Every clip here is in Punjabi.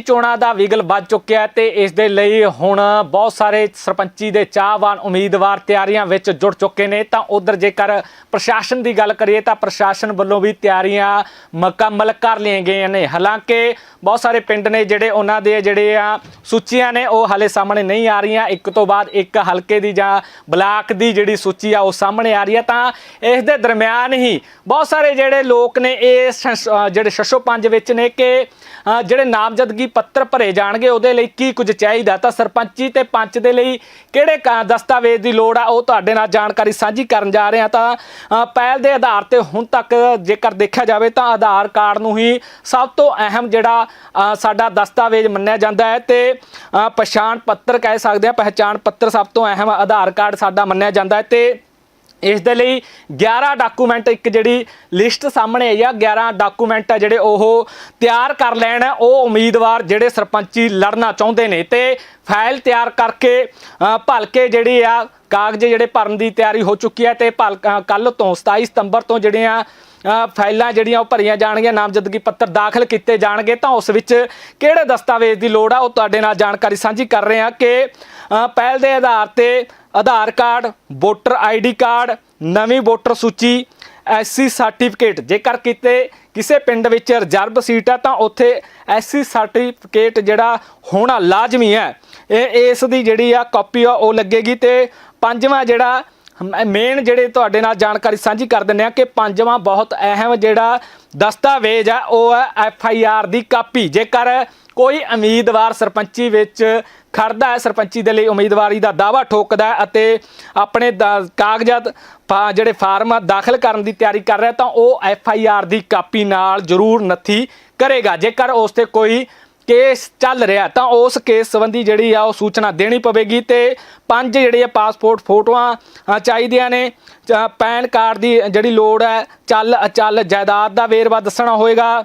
ਚੋਣਾਂ ਦਾ ਵਿਗਲ ਵੱਜ ਚੁੱਕਿਆ ਤੇ ਇਸ ਦੇ ਲਈ ਹੁਣ ਬਹੁਤ ਸਾਰੇ ਸਰਪੰਚੀ ਦੇ ਚਾਹਵਾਨ ਉਮੀਦਵਾਰ ਤਿਆਰੀਆਂ ਵਿੱਚ ਜੁੜ ਚੁੱਕੇ ਨੇ। ਤਾਂ ਉਧਰ ਜੇਕਰ ਪ੍ਰਸ਼ਾਸਨ ਦੀ ਗੱਲ ਕਰੀਏ ਤਾਂ ਪ੍ਰਸ਼ਾਸਨ ਵੱਲੋਂ ਵੀ ਤਿਆਰੀਆਂ ਮੁਕੰਮਲ ਕਰ ਲਈਆਂ ਗਈਆਂ ਨੇ। ਹਾਲਾਂਕਿ ਬਹੁਤ ਸਾਰੇ ਪਿੰਡ ਨੇ ਜਿਹੜੇ ਉਹਨਾਂ ਦੇ ਜਿਹੜੇ ਆ ਸੂਚੀਆਂ ਨੇ ਉਹ ਹਾਲੇ ਸਾਹਮਣੇ ਨਹੀਂ ਆ ਰਹੀਆਂ। ਇੱਕ ਤੋਂ ਬਾਅਦ ਇੱਕ ਹਲਕੇ ਦੀ ਜਾਂ ਬਲਾਕ ਦੀ ਜਿਹੜੀ ਸੂਚੀ ਆ ਉਹ ਸਾਹਮਣੇ ਆ ਰਹੀ ਹੈ। ਤਾਂ ਇਸ ਦੇ ਦਰਮਿਆਨ ਹੀ ਬਹੁਤ ਸਾਰੇ ਜਿਹੜੇ ਲੋਕ ਨੇ ਇਹ ਜਿਹੜੇ ਸ਼ਸ਼ੋ ਪੰਜ ਵਿੱਚ ਨੇ ਕਿ ਜਿਹੜੇ ਨਾਮਜ਼ਦਗੀ ਪੱਤਰ ਭਰੇ ਜਾਣਗੇ, ਉਹਦੇ ਲਈ ਕੀ ਕੁਝ ਚਾਹੀਦਾ? ਤਾਂ ਸਰਪੰਚੀ ਤੇ ਪੰਚ ਦੇ ਲਈ ਕਿਹੜੇ ਦਸਤਾਵੇਜ਼ ਦੀ ਲੋੜ ਆ? ਉਹ ਤੁਹਾਡੇ ਨਾਲ ਜਾਣਕਾਰੀ ਸਾਂਝੀ ਕਰਨ ਜਾ ਰਹੇ ਹਾਂ। ਤਾਂ ਪਹਿਲ ਦੇ ਆਧਾਰ ਤੇ ਹੁਣ ਤੱਕ ਜੇਕਰ ਦੇਖਿਆ ਜਾਵੇ ਤਾਂ ਆਧਾਰ ਕਾਰਡ ਨੂੰ ਹੀ ਸਭ ਤੋਂ ਅਹਿਮ ਜਿਹੜਾ ਸਾਡਾ ਦਸਤਾਵੇਜ਼ ਮੰਨਿਆ ਜਾਂਦਾ ਹੈ ਤੇ ਪਛਾਣ ਪੱਤਰ ਕਹਿ ਸਕਦੇ ਆ ਪਹਿਚਾਣ ਪੱਤਰ ਸਭ ਤੋਂ ਅਹਿਮ ਆਧਾਰ ਕਾਰਡ ਸਾਡਾ ਮੰਨਿਆ ਜਾਂਦਾ ਹੈ ਤੇ ਇਸ ਦੇ ਲਈ 11 ਡਾਕੂਮੈਂਟ ਇੱਕ ਜਿਹੜੀ ਲਿਸਟ ਸਾਹਮਣੇ ਆਈ ਆ 11 ਡਾਕੂਮੈਂਟ ਆ ਜਿਹੜੇ ਉਹ ਤਿਆਰ ਕਰ ਲੈਣ। ਉਹ ਉਮੀਦਵਾਰ ਜਿਹੜੇ ਸਰਪੰਚੀ ਲੜਨਾ ਚਾਹੁੰਦੇ ਨੇ ਤੇ ਫਾਈਲ ਤਿਆਰ ਕਰਕੇ ਭਲਕੇ ਜਿਹੜੀ ਆ, ਕਾਗਜ਼ ਜਿਹੜੇ ਭਰਨ ਦੀ ਤਿਆਰੀ ਹੋ ਚੁੱਕੀ ਹੈ ਤੇ ਭਲ ਕੱਲ ਤੋਂ 27 ਸਤੰਬਰ ਤੋਂ ਜਿਹੜੀਆਂ ਫਾਈਲਾਂ ਜਿਹੜੀਆਂ ਉਹ ਭਰੀਆਂ ਜਾਣਗੀਆਂ, ਨਾਮਜ਼ਦਗੀ ਪੱਤਰ ਦਾਖਲ ਕੀਤੇ ਜਾਣਗੇ, ਤਾਂ ਉਸ ਵਿੱਚ ਕਿਹੜੇ ਦਸਤਾਵੇਜ਼ ਦੀ ਲੋੜ ਆ, ਉਹ ਤੁਹਾਡੇ ਨਾਲ ਜਾਣਕਾਰੀ ਸਾਂਝੀ ਕਰ ਰਹੇ ਹਾਂ ਕਿ ਪਹਿਲ ਦੇ ਆਧਾਰ ਤੇ Aadhaar card, voter ID card, ਨਵੀਂ ਵੋਟਰ ਸੂਚੀ, ਐਸਸੀ ਸਰਟੀਫਿਕੇਟ। ਜੇਕਰ ਕਿਤੇ ਕਿਸੇ ਪਿੰਡ ਵਿੱਚ ਰਿਜ਼ਰਵ ਸੀਟ ਹੈ ਤਾਂ ਉੱਥੇ ਐਸਸੀ ਸਰਟੀਫਿਕੇਟ ਜਿਹੜਾ ਹੋਣਾ ਲਾਜ਼ਮੀ ਹੈ। ਇਹ, ਇਸ ਦੀ ਜਿਹੜੀ ਆ ਕਾਪੀ ਆ, ਉਹ ਲੱਗੇਗੀ ਤੇ ਪੰਜਵਾਂ ਜਿਹੜਾ ਮੇਨ ਜਿਹੜੇ ਤੁਹਾਡੇ ਨਾਲ ਜਾਣਕਾਰੀ ਸਾਂਝੀ ਕਰ ਦਿੰਦੇ ਆ ਕਿ ਪੰਜਵਾਂ ਬਹੁਤ ਅਹਿਮ ਜਿਹੜਾ ਦਸਤਾਵੇਜ਼ ਆ, ਉਹ ਹੈ ਐਫ ਆਈ ਆਰ ਦੀ ਕਾਪੀ। ਜੇਕਰ ਕੋਈ ਉਮੀਦਵਾਰ ਸਰਪੰਚੀ ਵਿੱਚ ਖੜਦਾ ਹੈ ਸਰਪੰਚੀ ਦੇ ਲਈ, ਉਮੀਦਵਾਰੀ ਦਾ ਦਾਵਾ ਠੋਕਦਾ ਹੈ ਅਤੇ ਆਪਣੇ ਦਾ- ਕਾਗਜ਼ਾਤ ਫਾ- ਜਿਹੜੇ ਫਾਰਮ ਦਾਖਲ ਕਰਨ ਦੀ ਤਿਆਰੀ ਕਰ ਰਿਹਾ ਤਾਂ ਉਹ ਐਫ ਆਈ ਆਰ ਦੀ ਕਾਪੀ ਨਾਲ ਜ਼ਰੂਰ ਨੱਥੀ ਕਰੇਗਾ। ਜੇਕਰ ਉਸ ਤੇ ਕੋਈ ਕੇਸ ਚੱਲ ਰਿਹਾ ਤਾਂ ਉਸ ਕੇਸ ਸੰਬੰਧੀ ਜਿਹੜੀ ਆ, ਉਹ ਸੂਚਨਾ ਦੇਣੀ ਪਵੇਗੀ ਤੇ ਪੰਜ ਜਿਹੜੇ ਆ, ਪਾਸਪੋਰਟ ਫੋਟੋਆਂ ਚਾਹੀਦੀਆਂ ਨੇ। ਜਾਂ ਪੈਨ ਕਾਰਡ ਦੀ ਜਿਹੜੀ ਲੋੜ ਹੈ, ਚੱਲ ਅਚਲ ਜਾਇਦਾਦ ਦਾ ਵੇਰਵਾ ਦੱਸਣਾ ਹੋਏਗਾ।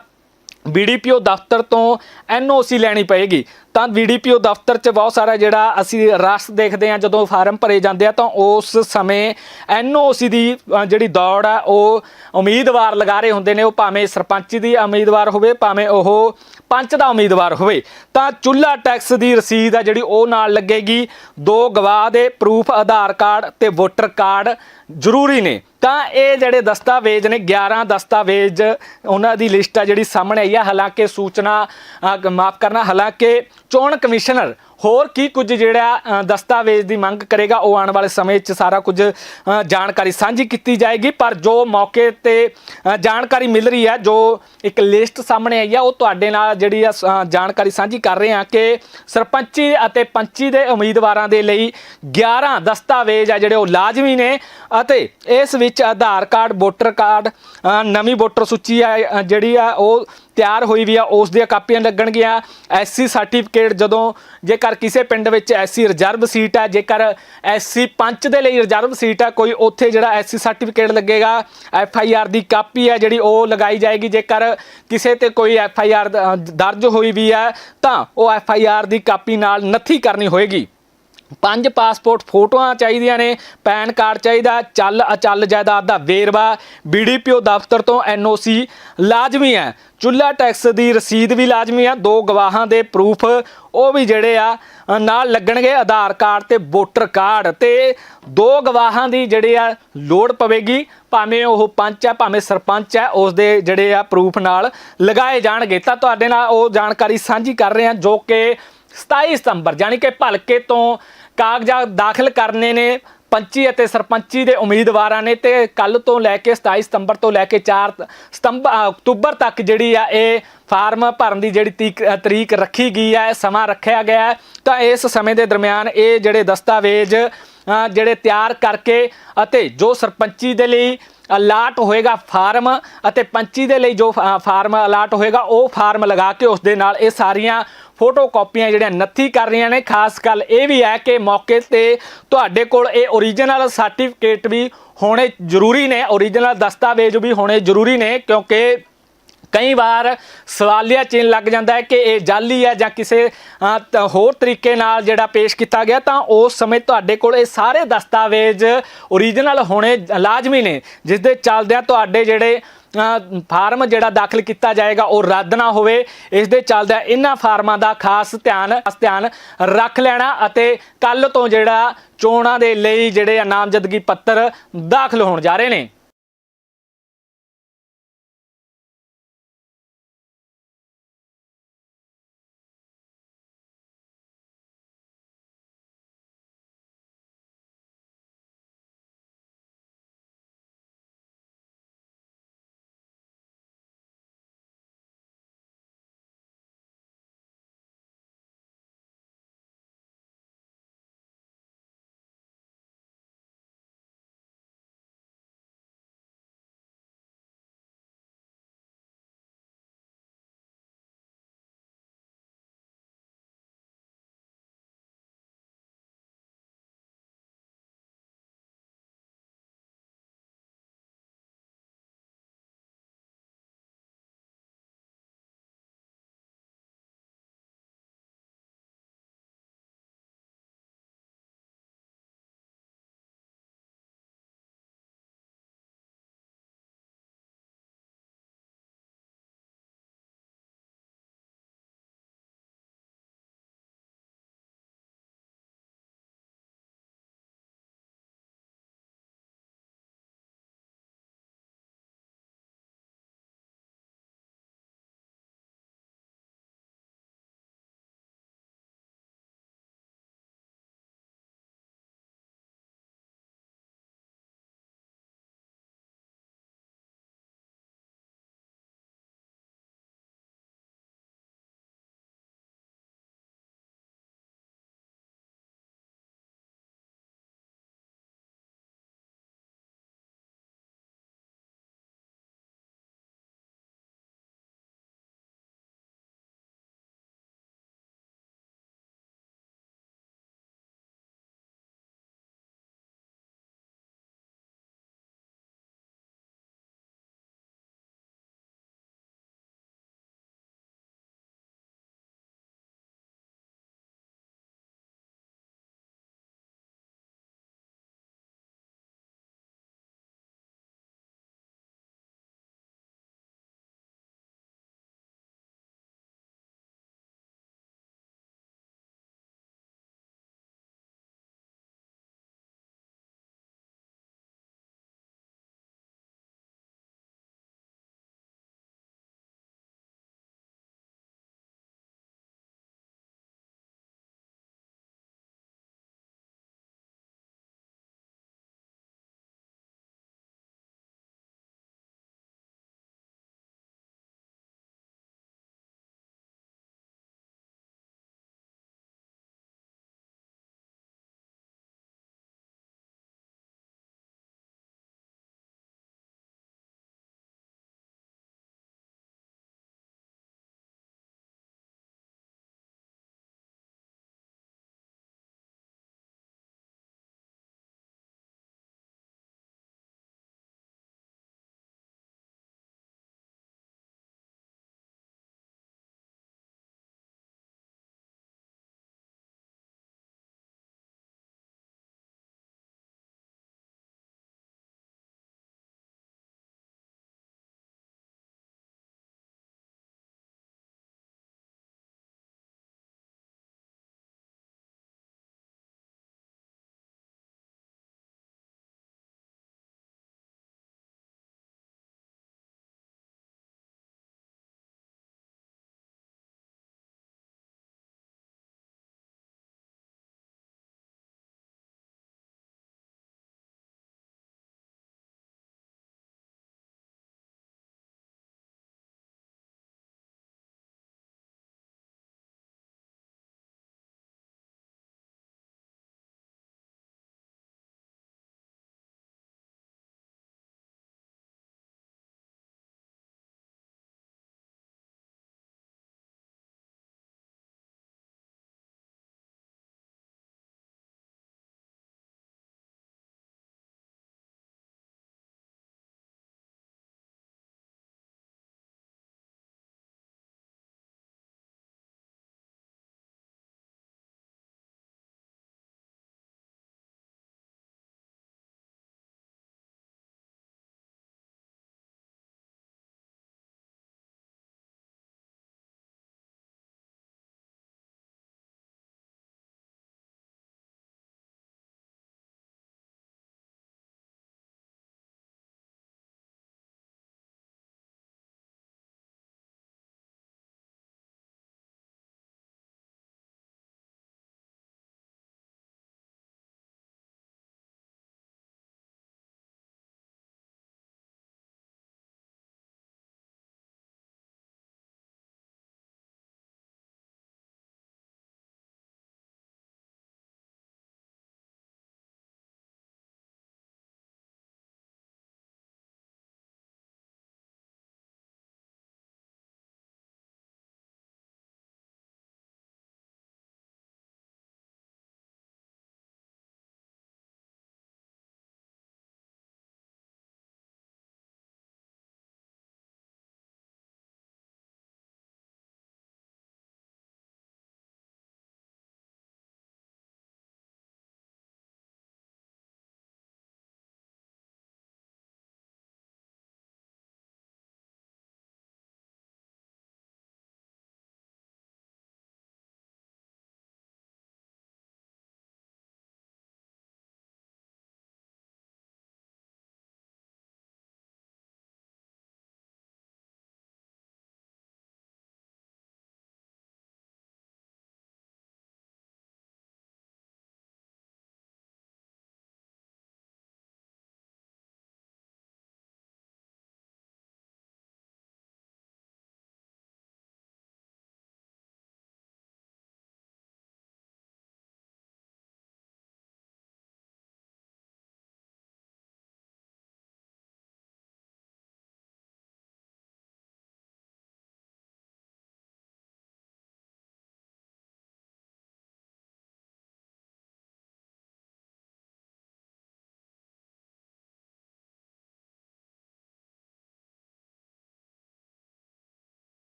ਬੀਡੀਪੀਓ ਦਫ਼ਤਰ ਤੋਂ ਐਨਓਸੀ ਲੈਣੀ ਪਏਗੀ। ਤਾਂ ਬੀਡੀਪੀਓ ਦਫ਼ਤਰ 'ਚ ਬਹੁਤ ਸਾਰਾ ਜਿਹੜਾ ਅਸੀਂ ਰਸ ਦੇਖਦੇ ਹਾਂ, ਜਦੋਂ ਫਾਰਮ ਭਰੇ ਜਾਂਦੇ ਆ ਤਾਂ ਉਸ ਸਮੇਂ ਐਨਓਸੀ ਦੀ ਜਿਹੜੀ ਦੌੜ ਆ, ਉਹ ਉਮੀਦਵਾਰ ਲਗਾ ਰਹੇ ਹੁੰਦੇ ਨੇ। ਉਹ ਭਾਵੇਂ ਸਰਪੰਚ ਦੀ ਉਮੀਦਵਾਰ ਹੋਵੇ, ਭਾਵੇਂ ਉਹ ਪੰਚ ਦਾ ਉਮੀਦਵਾਰ ਹੋਵੇ। ਤਾਂ ਚੁੱਲਾ ਟੈਕਸ ਦੀ ਰਸੀਦ ਆ ਜਿਹੜੀ ਉਹ ਨਾਲ ਲੱਗੇਗੀ। ਦੋ ਗਵਾਹ ਦੇ ਪ੍ਰੂਫ ਆਧਾਰ ਕਾਰਡ ਤੇ ਵੋਟਰ ਕਾਰਡ ਜ਼ਰੂਰੀ ਨੇ। ਤਾਂ ਇਹ ਜਿਹੜੇ ਦਸਤਾਵੇਜ਼ ਨੇ 11 ਦਸਤਾਵੇਜ਼ ਉਹਨਾਂ ਦੀ ਲਿਸਟ ਆ ਜਿਹੜੀ ਸਾਹਮਣੇ ਆਈ ਆ। ਹਾਲਾਂਕਿ ਸੂਚਨਾ ਮਾਫ ਕਰਨਾ, ਹਾਲਾਂਕਿ ਚੋਣ ਕਮਿਸ਼ਨਰ ਹੋਰ ਕੀ ਕੁਝ ਜਿਹੜਾ ਦਸਤਾਵੇਜ਼ ਦੀ ਮੰਗ ਕਰੇਗਾ? ਉਹ ਆਉਣ ਵਾਲੇ ਸਮੇਂ 'ਚ ਸਾਰਾ ਕੁਝ ਜਾਣਕਾਰੀ ਸਾਂਝੀ ਕੀਤੀ ਜਾਏਗੀ, ਪਰ ਜੋ ਮੌਕੇ ਤੇ ਜਾਣਕਾਰੀ ਮਿਲ ਰਹੀ ਹੈ, ਜੋ ਇੱਕ ਲਿਸਟ ਸਾਹਮਣੇ ਆਈ ਆ ਉਹ ਤੁਹਾਡੇ ਨਾਲ ਜਿਹੜੀ ਆ ਸ- ਜਾਣਕਾਰੀ ਸਾਂਝੀ ਕਰ ਰਹੇ ਹਾਂ ਕਿ ਸਰਪੰਚੀ ਅਤੇ ਪੰਚੀ ਦੇ ਉਮੀਦਵਾਰਾਂ ਦੇ ਲਈ 11 ਦਸਤਾਵੇਜ਼ ਆ ਜਿਹੜੇ ਉਹ ਲਾਜ਼ਮੀ ਨੇ ਅਤੇ ਇਸ ਵਿੱਚ ਆਧਾਰ ਕਾਰਡ, ਵੋਟਰ ਕਾਰਡ ਨਵੀਂ ਵੋਟਰ ਸੂਚੀ ਆ ਜਿਹੜੀ ਆ, ਉਹ ਤਿਆਰ ਹੋਈ ਵੀ ਆ, ਉਸ ਦੀਆਂ ਕਾਪੀਆਂ ਲੱਗਣਗੀਆਂ। ਐਸਸੀ ਸਰਟੀਫਿਕੇਟ ਜਦੋਂ ਜੇਕਰ ਕਿਸੇ ਪਿੰਡ ਵਿੱਚ ਐਸਸੀ ਰਿਜ਼ਰਵ ਸੀਟ ਹੈ ਜੇਕਰ ਐਸਸੀ ਪੰਚ ਦੇ ਲਈ ਰਿਜ਼ਰਵ ਸੀਟ ਹੈ ਕੋਈ ਉੱਥੇ ਜਿਹੜਾ ਐਸਸੀ ਸਰਟੀਫਿਕੇਟ ਲੱਗੇਗਾ ਐਫ ਆਈ ਆਰ ਦੀ ਕਾਪੀ ਹੈ ਜਿਹੜੀ ਉਹ ਲਗਾਈ ਜਾਏਗੀ। ਜੇਕਰ ਕਿਸੇ ਤੇ ਕੋਈ ਐਫ ਆਈ ਆਰ ਦਰਜ ਹੋਈ ਵੀ ਹੈ ਤਾਂ ਉਹ ਐਫ ਆਈ ਆਰ ਦੀ ਕਾਪੀ ਨਾਲ ਨੱਥੀ ਕਰਨੀ ਹੋਏਗੀ। ਪੰਜ ਪਾਸਪੋਰਟ ਫੋਟੋਆਂ ਚਾਹੀਦੀਆਂ ਨੇ, ਪੈਨ ਕਾਰਡ ਚਾਹੀਦਾ, ਚੱਲ ਅਚੱਲ ਜਾਇਦਾਦ ਦਾ ਵੇਰਵਾ ਬੀਡੀਪੀਓ ਦਫ਼ਤਰ ਤੋਂ ਐਨਓਸੀ ਲਾਜ਼ਮੀ ਹੈ। ਚੁੱਲਾ ਟੈਕਸ ਦੀ ਰਸੀਦ ਵੀ ਲਾਜ਼ਮੀ ਆ ਦੋ ਗਵਾਹਾਂ ਦੇ ਪ੍ਰੂਫ ਉਹ ਵੀ ਜਿਹੜੇ ਆ, ਨਾਲ ਲੱਗਣਗੇ ਆਧਾਰ ਕਾਰਡ ਤੇ ਵੋਟਰ ਕਾਰਡ ਤੇ ਦੋ ਗਵਾਹਾਂ ਦੀ ਜਿਹੜੇ ਆ ਲੋੜ ਪਵੇਗੀ, ਭਾਵੇਂ ਉਹ ਪੰਚ ਹੈ, ਭਾਵੇਂ ਸਰਪੰਚ ਹੈ, ਉਸ ਦੇ ਜਿਹੜੇ ਆ ਪ੍ਰੂਫ ਨਾਲ ਲਗਾਏ ਜਾਣਗੇ। ਤਾਂ ਤੁਹਾਡੇ ਨਾਲ ਉਹ ਜਾਣਕਾਰੀ ਸਾਂਝੀ ਕਰ ਰਹੇ ਹਾਂ, ਜੋ ਕਿ 27 ਸਤੰਬਰ, ਯਾਨੀ ਕਿ ਭਲਕੇ ਤੋਂ ਕਾਗਜ਼ਾਤ ਦਾਖਲ ਕਰਨੇ ਨੇ ਪੰਚੀ ਅਤੇ ਸਰਪੰਚੀ ਦੇ ਉਮੀਦਵਾਰਾਂ ਨੇ ਤੇ ਕੱਲ ਤੋਂ ਲੈ ਕੇ 27 ਸਤੰਬਰ ਤੋਂ ਲੈ ਕੇ 4 ਸਤੰਬਰ ਅਕਤੂਬਰ ਤੱਕ ਜਿਹੜੀ ਆ ਇਹ ਫਾਰਮ ਭਰਨ ਦੀ ਜਿਹੜੀ ਤੀਕ- ਤਰੀਕ ਰੱਖੀ ਗਈ ਹੈ ਸਮਾਂ ਰੱਖਿਆ ਗਿਆ ਹੈ। ਤਾਂ ਇਸ ਸਮੇਂ ਦੇ ਦਰਮਿਆਨ ਇਹ ਜਿਹੜੇ ਦਸਤਾਵੇਜ਼ ਜਿਹੜੇ ਤਿਆਰ ਕਰਕੇ ਅਤੇ ਜੋ ਸਰਪੰਚੀ ਦੇ ਲਈ ਅਲਾਟ ਹੋਏਗਾ ਫਾਰਮ ਅਤੇ ਪੰਚੀ ਦੇ ਲਈ ਜੋ ਫਾਰਮ ਅਲਾਟ ਹੋਏਗਾ, ਉਹ ਫਾਰਮ ਲਗਾ ਕੇ ਉਸ ਦੇ ਨਾਲ ਇਹ ਸਾਰੀਆਂ ਫੋਟੋ ਕਾਪੀਆਂ ਜਿਹੜੀਆਂ ਨੱਥੀ ਕਰ ਰਹੀਆਂ ਨੇ। ਖਾਸ ਗੱਲ ਇਹ ਵੀ ਹੈ ਕਿ ਮੌਕੇ ਤੇ ਤੁਹਾਡੇ ਕੋਲ ਇਹ ਓਰੀਜਨਲ ਸਰਟੀਫਿਕੇਟ ਵੀ ਹੋਣੇ ਜ਼ਰੂਰੀ ਨੇ। ਓਰੀਜਨਲ ਦਸਤਾਵੇਜ਼ ਵੀ ਹੋਣੇ ਜ਼ਰੂਰੀ ਨੇ ਕਿਉਂਕਿ ਕਈ ਵਾਰ ਸਵਾਲੀਆ ਚਿੰਨ ਲੱਗ ਜਾਂਦਾ ਹੈ ਕਿ ਇਹ ਜਾਲੀ ਹੈ ਜਾਂ ਕਿਸੇ ਹੋਰ ਤਰੀਕੇ ਨਾਲ ਜਿਹੜਾ ਪੇਸ਼ ਕੀਤਾ ਗਿਆ ਤਾਂ ਉਸ ਸਮੇਂ ਤੁਹਾਡੇ ਕੋਲ ਇਹ ਸਾਰੇ ਦਸਤਾਵੇਜ਼ ਓਰੀਜਨਲ ਹੋਣੇ ਲਾਜ਼ਮੀ ਨੇ। ਜਿਸ ਦੇ ਚੱਲਦਿਆਂ ਤੁਹਾਡੇ ਜਿਹੜੇ ਫਾਰਮ ਜਿਹੜਾ ਦਾਖਲ ਕੀਤਾ ਜਾਏਗਾ, ਉਹ ਰੱਦ ਨਾ ਹੋਵੇ। ਇਸ ਦੇ ਚੱਲਦਾ ਇਹਨਾਂ ਫਾਰਮਾਂ ਦਾ ਖਾਸ ਧਿਆਨ ਧਿਆਨ ਰੱਖ ਲੈਣਾ ਅਤੇ ਕੱਲ ਤੋਂ ਜਿਹੜਾ ਚੋਣਾਂ ਦੇ ਲਈ ਜਿਹੜੇ ਆ ਨਾਮਜ਼ਦਗੀ ਪੱਤਰ ਦਾਖਲ ਹੋਣ ਜਾ ਰਹੇ ਨੇ।